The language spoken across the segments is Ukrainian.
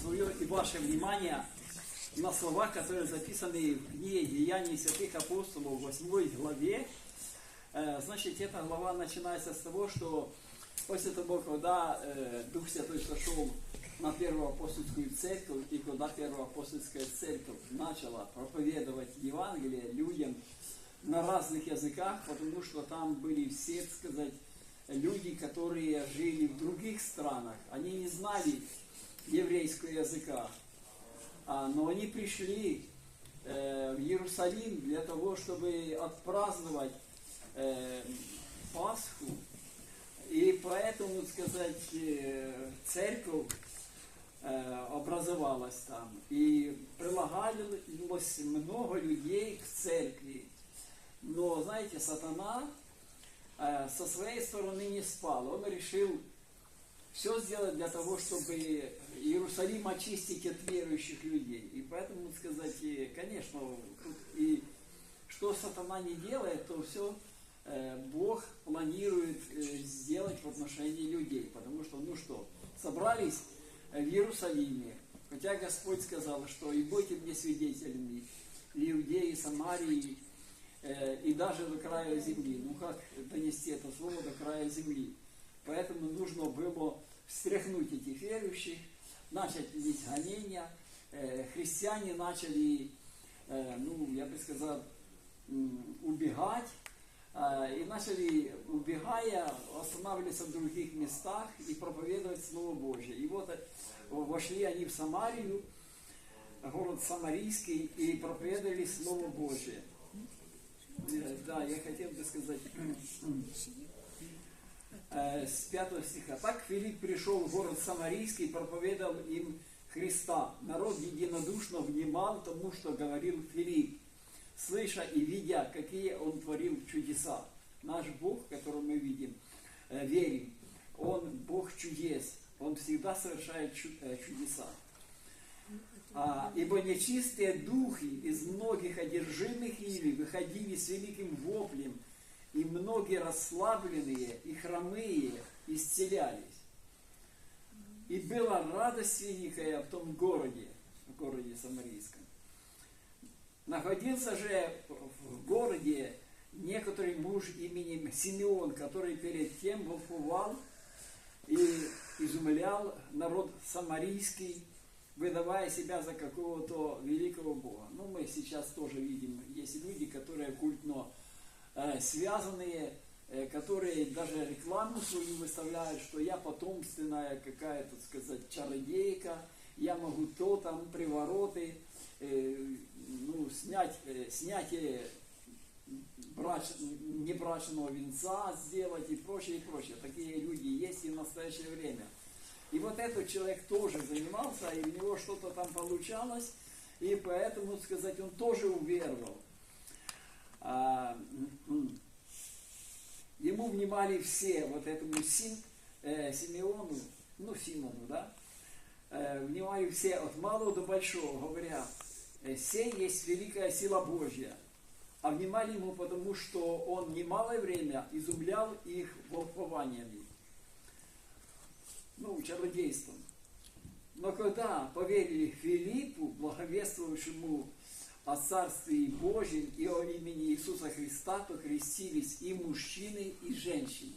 свое и ваше внимание на слова, которые записаны в книге Деяний святых апостолов, 8 главе. Э, Значит, эта глава начинается с того, что после того, когда э, Дух Святой сошел на Первую апостольскую церковь, и когда Первая апостольская церковь начала проповедовать Евангелие людям на разных языках, потому что там были все, так сказать, люди, которые жили в других странах. Они не знали еврейского языка. А, но они пришли э, в Иерусалим для того, чтобы отпраздновать э, Пасху. И поэтому, так сказать, э, церковь э, образовалась там. И прилагалось много людей к церкви. Но, знаете, сатана э, со своей стороны не спал. Он решил все сделать для того, чтобы Иерусалим очистить от верующих людей. И поэтому, сказать, конечно, и что сатана не делает, то все Бог планирует э, сделать в отношении людей. Потому что, ну что, собрались в Иерусалиме, хотя Господь сказал, что и будьте мне свидетелями, Иудеи, и Самарии, э, и даже до края земли. Ну как донести это слово до края земли? Поэтому нужно было встряхнуть этих верующих, начались гонения, э, христиане начали, э, ну, я бы сказал, м, убегать, э, и начали, убегая, останавливаться в других местах и проповедовать Слово Божье. И вот э, вошли они в Самарию, город Самарийский, и проповедовали Слово Божье. Э, Да, я хотел бы сказать, э, с 5 стиха. Так Филипп пришел в город Самарийский и проповедовал им Христа. Народ единодушно внимал тому, что говорил Филипп, слыша и видя, какие он творил чудеса. Наш Бог, которого мы видим, э, верим, он Бог чудес, он всегда совершает э, чудеса. А, ибо нечистые духи из многих одержимых ими выходили с великим воплем, многие расслабленные и хромые исцелялись. И была радость великая в том городе, в городе Самарийском. Находился же в городе некоторый муж именем Симеон, который перед тем волховал и изумлял народ самарийский, выдавая себя за какого-то великого Бога. Ну, мы сейчас тоже видим, есть люди, которые культно связанные, э, которые даже рекламу свою выставляют, что я потомственная какая-то, сказать, чародейка, я могу то там, привороты, э, ну, снять, э, снятие брач, небрачного венца сделать и прочее, и прочее. Такие люди есть и в настоящее время. И вот этот человек тоже занимался, и у него что-то там получалось, и поэтому, сказать, он тоже уверовал. А, ему внимали все, вот этому Сим, э, Симеону, ну Симону, да, э, внимали все от малого до большого, говоря, э, сей есть великая сила Божья. А внимали ему потому, что он немалое время изумлял их волхвованиями, ну, чародейством. Но когда поверили Филиппу, благовествовавшему о Царстве Божьем и о имени Иисуса Христа, то крестились и мужчины, и женщины.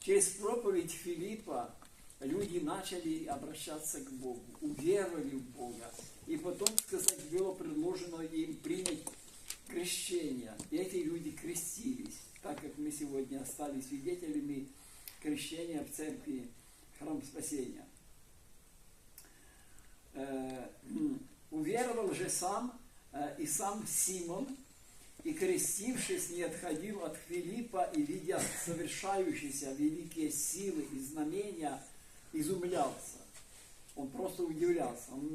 Через проповедь Филиппа люди начали обращаться к Богу, уверовали в Бога. И потом, сказать, было предложено им принять крещение. И эти люди крестились, так как мы сегодня стали свидетелями крещения в церкви Храм Спасения. Э, Уверовал же сам и сам Симон, и крестившись, не отходил от Филиппа и, видя совершающиеся великие силы и знамения, изумлялся. Он просто удивлялся. Он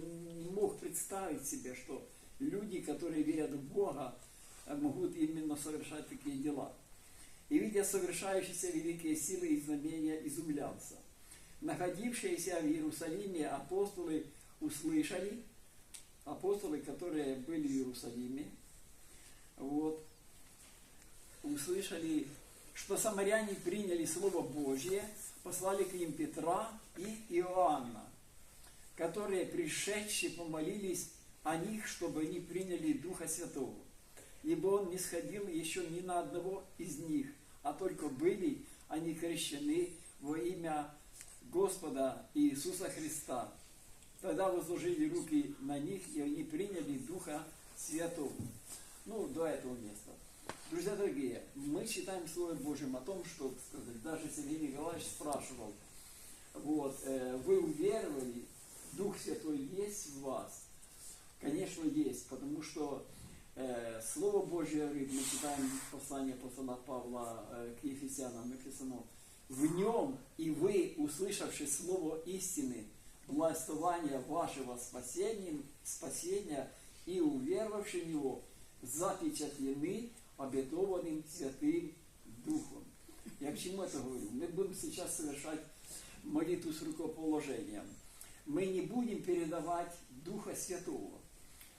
не мог представить себе, что люди, которые верят в Бога, э, могут именно совершать такие дела. И, видя совершающиеся великие силы и знамения, изумлялся. Находившиеся в Иерусалиме апостолы услышали, апостолы, которые были в Иерусалиме, вот, услышали, что самаряне приняли Слово Божье, послали к ним Петра и Иоанна, которые пришедшие помолились о них, чтобы они приняли Духа Святого. Ибо Он не сходил еще ни на одного из них, а только были они крещены во имя Господа Иисуса Христа. Тогда возложили руки на них, и они приняли Духа Святого. Ну, до этого места. Друзья дорогие, мы читаем Слово Божьим о том, что, сказать, даже Сергей Николаевич спрашивал, вот, э, вы уверовали, Дух Святой есть в вас? Конечно, есть, потому что э, Слово Божье говорит, мы читаем послание апостола Павла э, к Ефесянам, написано, в нем и вы, услышавши Слово истины, властвования вашего спасения, спасения и уверовавши в него, запечатлены обетованным Святым Духом. Я к чему это говорю? Мы будем сейчас совершать молитву с рукоположением. Мы не будем передавать Духа Святого.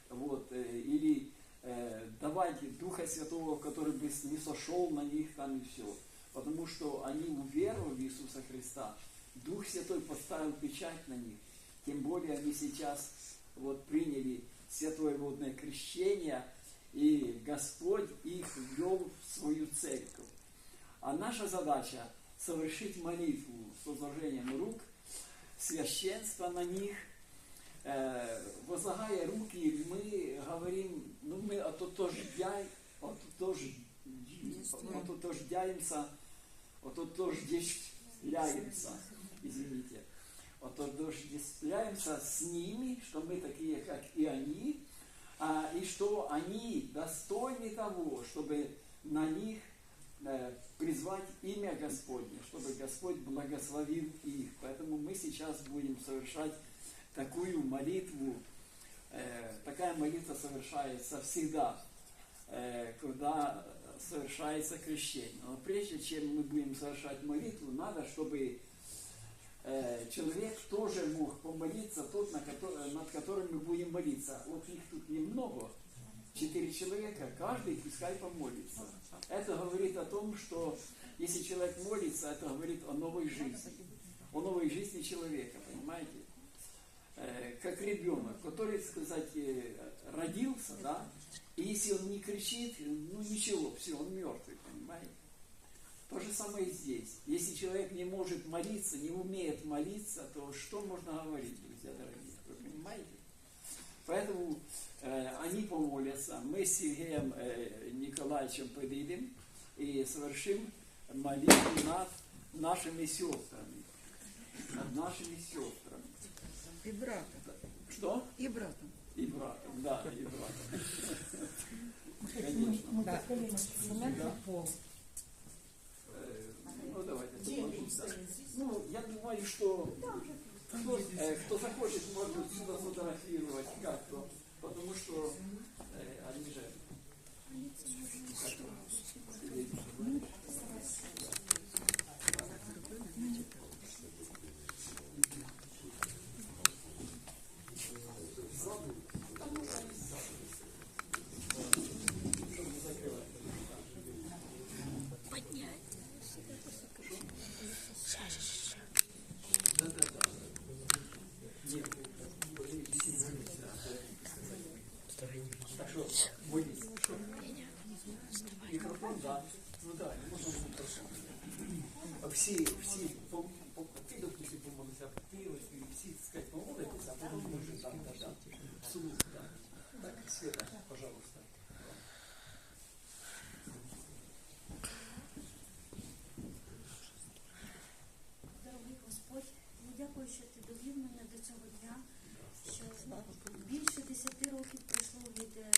Вот, э, или э, давать Духа Святого, который бы не сошел на них там и все. Потому что они уверовали в Иисуса Христа. Дух Святой поставил печать на них. Тем более они сейчас вот приняли святое водное крещение, и Господь их ввел в свою церковь. А наша задача совершить молитву с возложением рук, священство на них, э, возлагая руки, мы говорим, ну мы ототождяй, ототождяемся, ототождяемся, извините, ототождествляемся с ними, что мы такие, как и они, а, и что они достойны того, чтобы на них э, призвать имя Господне, чтобы Господь благословил их. Поэтому мы сейчас будем совершать такую молитву. Э, такая молитва совершается всегда, э, когда совершается крещение. Но прежде чем мы будем совершать молитву, надо, чтобы человек тоже мог помолиться, тот, над которым мы будем молиться. Вот их тут немного, четыре человека, каждый пускай помолится. Это говорит о том, что если человек молится, это говорит о новой жизни, о новой жизни человека, понимаете? Э, как ребенок, который, сказать, э, родился, да, и если он не кричит, ну ничего, все, он мертвый, понимаете? То же самое и здесь. Если человек не может молиться, не умеет молиться, то что можно говорить, друзья дорогие? Вы понимаете? Поэтому э, они помолятся. Мы с Сергеем э, Николаевичем подойдем и совершим молитву над нашими сестрами. Над нашими сестрами. И братом. Что? И братом. И братом, да, и братом. Конечно. Да. Кто захочет, сюда сфотографировать. Как-то, так? Микрофон, да. Ну можно микрофон. Всі, всі, по, по, ти, допустим, помолися, ти, ось, і всі, так сказать, помолитися, а потім може так, так, так. Вслух, так. Так, Света, пожалуйста. Дорогий Господь, я дякую, що ти довів мене до цього дня, що більше десяти років пройшло від е,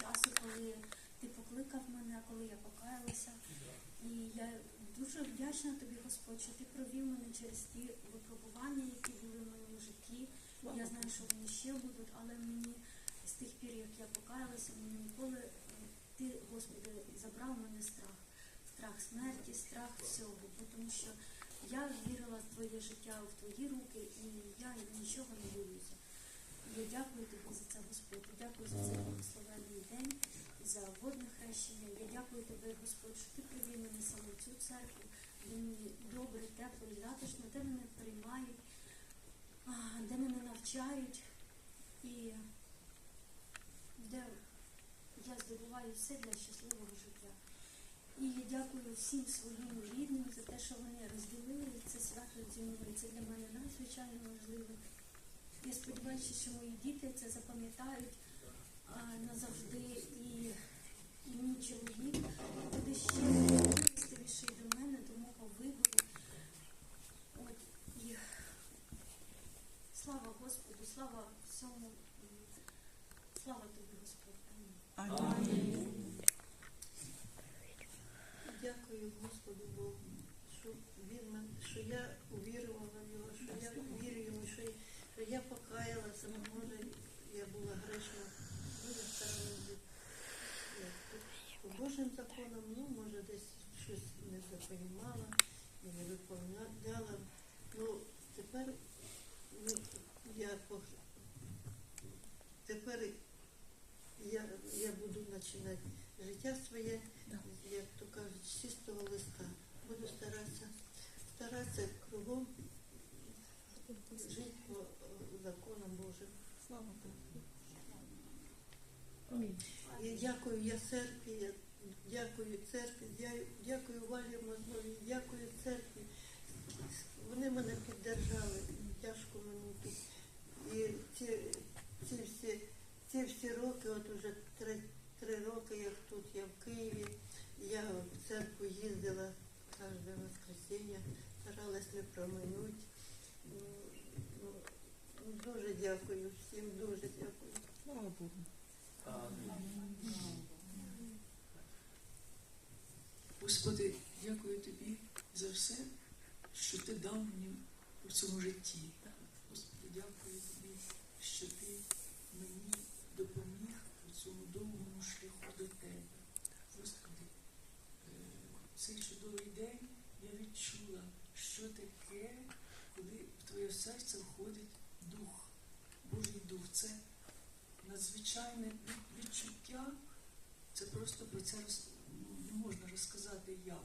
часу, коли ти покликав мене, коли я покаялася. І я дуже вдячна тобі, Господь, що ти провів мене через ті випробування, які були в моєму житті. Я знаю, що вони ще будуть, але мені з тих пір, як я покаялася, мені ніколи е, ти, Господи, забрав мене страх. Страх смерті, страх всього, бо тому що я вірила в твоє життя, в твої руки, і я нічого не боюся. Я дякую тобі за це, Господь. Дякую за цей благословенний день, за водне хрещення. Я дякую тобі, Господь, що ти привів мене саме в цю церкву, добре, тепло і затишно, де мене приймають. де мене навчають і де я здобуваю все для щасливого життя. І я дякую всім своїм рідним за те, що вони розділили це свято зі мною. Це для мене надзвичайно важливо. Я сподіваюся, що мої діти це запам'ятають назавжди, і, і мій чоловік буде ще милостивіший до мене, до мого вибору. От, і слава Господу, слава всьому, слава тобі, Господь. Амінь. Дякую Господу Богу, що він мен- що я увірувала в нього, що я вірю йому, що, що я покаялася, може, я була грешна, дуже старалася. По Божим законам, ну, може, десь щось не запонімала і не виповняла. Ну, тепер я пох- тепер я, я буду починати життя своє як то кажуть, з чистого листа. Буду старатися, старатися кругом жити по е, законам Божим. Слава Богу. І дякую я церкві, я дякую церкві, дя- дякую Валі Мазнові, дякую церкві. Вони мене піддержали в тяжку минуту. І ці, ці, всі, ці всі роки, от уже три, три роки, як тут я в Києві, я в церкву їздила кожне воскресіння, старалась не проминути. Ну, ну, Дуже дякую всім, дуже дякую. Слава Богу. Господи, дякую тобі за все, що ти дав мені у цьому житті. Господи, дякую тобі, що ти мені допоміг у цьому довгому шляху до тебе. Господи, е, в цей чудовий день я відчула, що таке, коли в твоє серце входить дух, Божий дух. Це надзвичайне відчуття. Це просто про це не можна розказати як.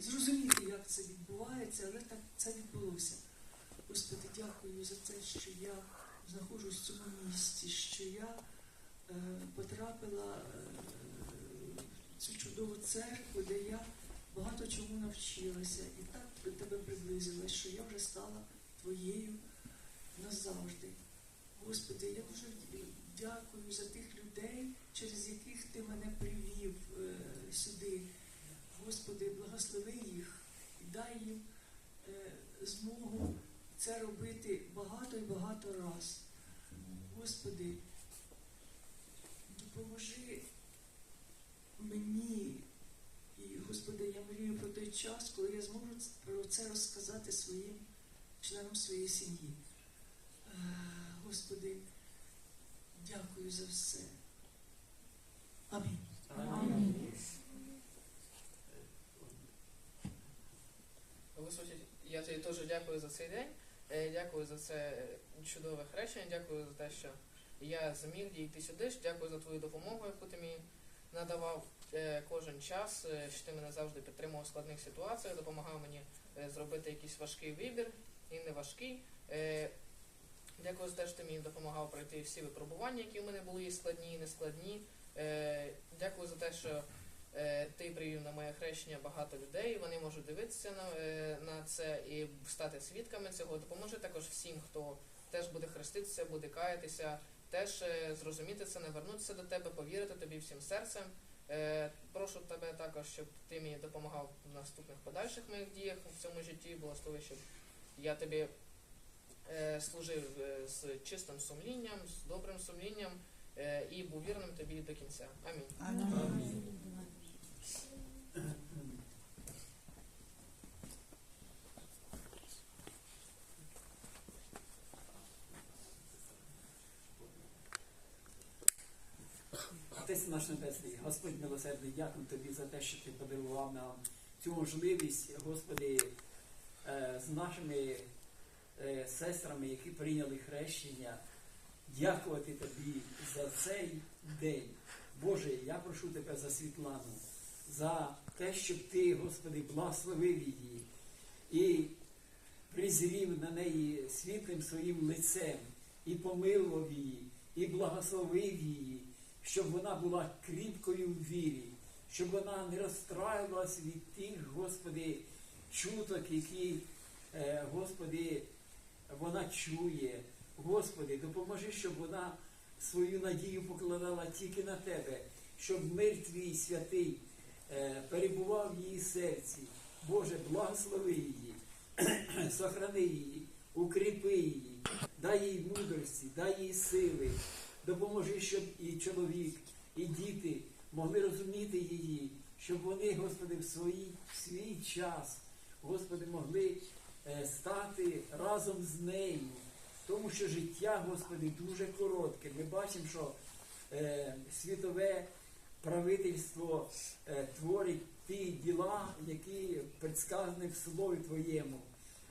Зрозуміти, як це відбувається, але так це відбулося. Господи, дякую за те, що я знаходжусь в цьому місці, що я е, потрапила е, в цю чудову церкву, де я багато чому навчилася і так до тебе приблизилась, що я вже стала твоєю назавжди. Господи, я дуже дякую за тих людей, через яких ти мене привів е, сюди. Господи, благослови їх і дай їм е, змогу це робити багато і багато раз. Господи, допоможи мені. І, Господи, я мрію про той час, коли я зможу про це розказати своїм членам своєї сім'ї. Господи, дякую за все. Амінь. Господи, я тобі теж дякую за цей день. Е, Дякую за це чудове хрещення. Дякую за те, що я зміг дійти сюди. Дякую за твою допомогу, яку ти мені надавав е, кожен час, е, що ти мене завжди підтримував в складних ситуаціях, допомагав мені зробити якийсь важкий вибір і не важкий. Дякую за те, що ти мені допомагав пройти всі випробування, які в мене були і складні, і нескладні. Е, Дякую за те, що е, ти привів на моє хрещення багато людей. Вони можуть дивитися на, е, на це і стати свідками цього. Допоможи також всім, хто теж буде хреститися, буде каятися, теж зрозуміти це, не вернутися до тебе, повірити тобі всім серцем. Прошу тебе також, щоб ти мені допомагав в наступних подальших моїх діях в цьому житті. Благослови, щоб я тобі служив е, з чистим сумлінням, з добрим сумлінням е, і був вірним тобі до кінця. Амінь. Амінь. Отець наш Небесний, Господь милосердний, дякую тобі за те, що ти подарував нам цю можливість, Господи, е, з нашими е, сестрами, які прийняли хрещення, дякувати тобі за цей день. Боже, я прошу тебе за Світлану, за те, щоб ти, Господи, благословив її. І призрів на неї світлим своїм лицем і помилував її, і благословив її, щоб вона була кріпкою в вірі, щоб вона не розстраювалась від тих, Господи, чуток, які, е, Господи, вона чує. Господи, допоможи, щоб вона свою надію покладала тільки на Тебе, щоб мир Твій святий е, перебував в її серці. Боже, благослови її, сохрани її, укріпи її, дай їй мудрості, дай їй сили, допоможи, щоб і чоловік, і діти могли розуміти її, щоб вони, Господи, в свій, в свій час, Господи, могли стати разом з нею. Тому що життя, Господи, дуже коротке. Ми бачимо, що е, світове правительство е, творить ті діла, які предсказані в слові Твоєму.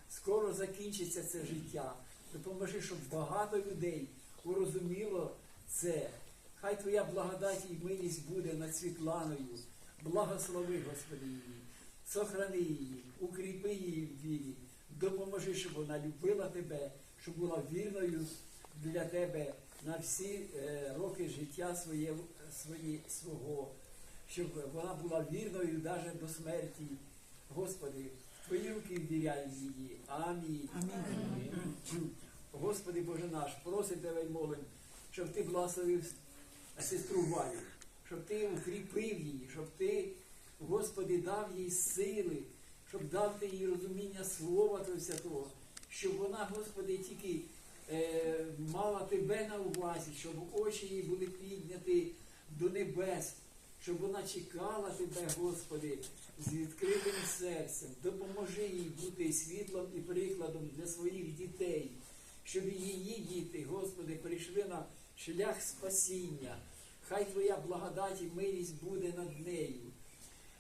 Скоро закінчиться це життя. Допоможи, щоб багато людей урозуміло це. Хай Твоя благодать і милість буде над Світланою. Благослови, Господи, її, сохрани її, укріпи її в вірі, допоможи, щоб вона любила Тебе, щоб була вірною для Тебе на всі е, роки життя своє, свої, свого, щоб вона була вірною навіть до смерті. Господи, Твої руки ввіряємо її. Амінь. Господи Боже наш, просить Тебе і молим, щоб Ти благословив сестру Валю, щоб Ти укріпив її, щоб Ти, Господи, дав їй сили, щоб дав Ти їй розуміння Слова Твого Святого, щоб вона, Господи, тільки е, мала Тебе на увазі, щоб очі її були підняті до небес, щоб вона чекала Тебе, Господи, з відкритим серцем. Допоможи їй бути світлом і прикладом для своїх дітей, щоб її діти, Господи, прийшли на шлях спасіння. Хай Твоя благодать і милість буде над нею.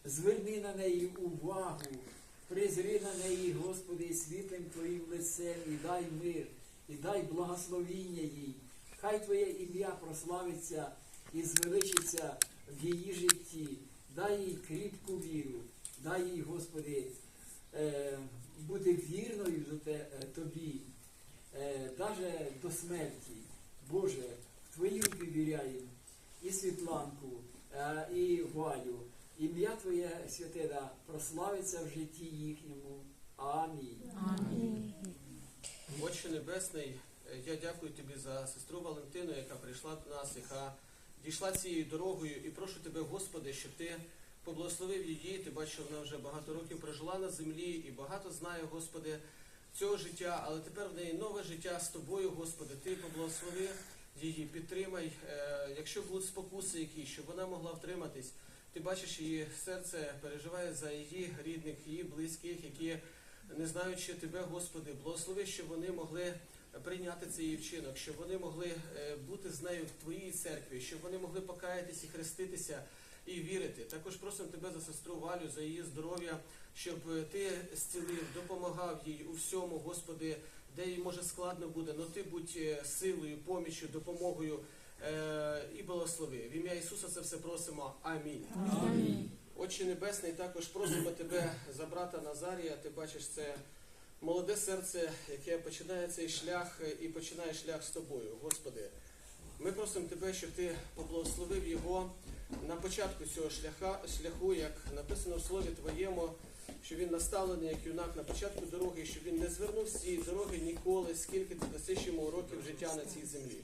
Зверни на неї увагу, призри на неї, Господи, світлим Твоїм лицем і дай мир, і дай благословіння їй. Хай Твоє ім'я прославиться і звеличиться в її житті. Дай їй кріпку віру, дай їй, Господи, е, бути вірною до е, Тобі, е, навіть до смерті. Боже, в Твої руки віряємо і Світланку, е, і Валю. Ім'я Твоє святе да прославиться в житті їхньому. Амінь. Отче Небесний, я дякую тобі за сестру Валентину, яка прийшла до нас, яка дійшла цією дорогою. І прошу тебе, Господи, щоб ти поблагословив її. Ти бачиш, що вона вже багато років прожила на землі і багато знає, Господи, цього життя, але тепер в неї нове життя з тобою, Господи. Ти поблагослови її, підтримай. Е, Якщо будуть спокуси якісь, щоб вона могла втриматись. Ти бачиш, її серце переживає за її рідних, її близьких, які не знаючи тебе, Господи, благослови, щоб вони могли прийняти цей вчинок, щоб вони могли е, бути з нею в Твоїй церкві, щоб вони могли покаятись і хреститися і вірити. Також просимо тебе за сестру Валю, за її здоров'я, щоб е, ти зцілив, допомагав їй у всьому, Господи, де їй може складно буде, але ти будь е, силою, поміччю, допомогою і благослови. В ім'я Ісуса це все просимо. Амінь. Амінь. Отче Небесний, також просимо тебе за брата Назарія. Ти бачиш це молоде серце, яке починає цей шлях е, і починає шлях з тобою. Господи, ми просимо тебе, щоб ти поблагословив його на початку цього шляха, шляху, як написано в слові Твоєму, що він наставлений як юнак на початку дороги, щоб він не звернув з цієї дороги ніколи, скільки ти дасиш йому років життя на цій землі.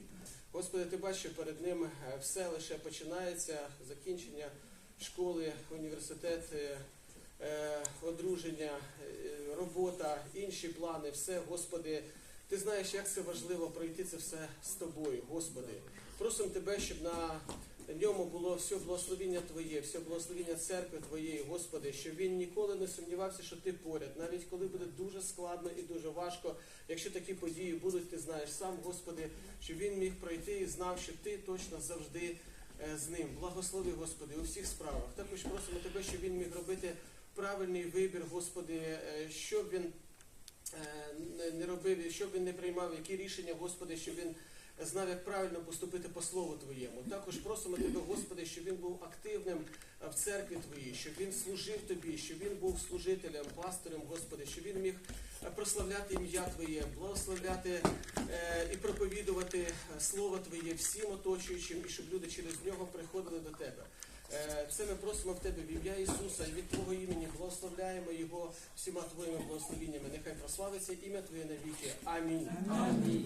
Господи, ти бачиш, перед ним е, все лише починається, закінчення школи, університет, е, е, одруження, робота, інші плани, все, Господи. Ти знаєш, як це важливо пройти це все з тобою, Господи. Просимо Тебе, щоб на ньому було все благословіння Твоє, все благословіння церкви Твоєї, Господи, щоб він ніколи не сумнівався, що Ти поряд, навіть коли буде дуже складно і дуже важко, якщо такі події будуть, ти знаєш сам, Господи, щоб він міг пройти і знав, що Ти точно завжди е, з ним. Благослови, Господи, у всіх справах. Також просимо Тебе, щоб він міг робити правильний вибір, Господи, е, щоб він е, не- робив, щоб він не приймав які рішення, Господи, щоб він знав, як правильно поступити по слову Твоєму. Також просимо Тебе, Господи, щоб він був активним е, в церкві Твоїй, щоб він служив Тобі, щоб він був служителем, пастирем, Господи, щоб він міг е, прославляти ім'я Твоє, благословляти е, і проповідувати Слово Твоє всім оточуючим, і щоб люди через нього приходили до Тебе. Це ми просимо в Тебе в ім'я Ісуса і від Твого імені благословляємо Його всіма Твоїми благословіннями. Нехай прославиться ім'я Твоє навіки. Амінь. Амінь.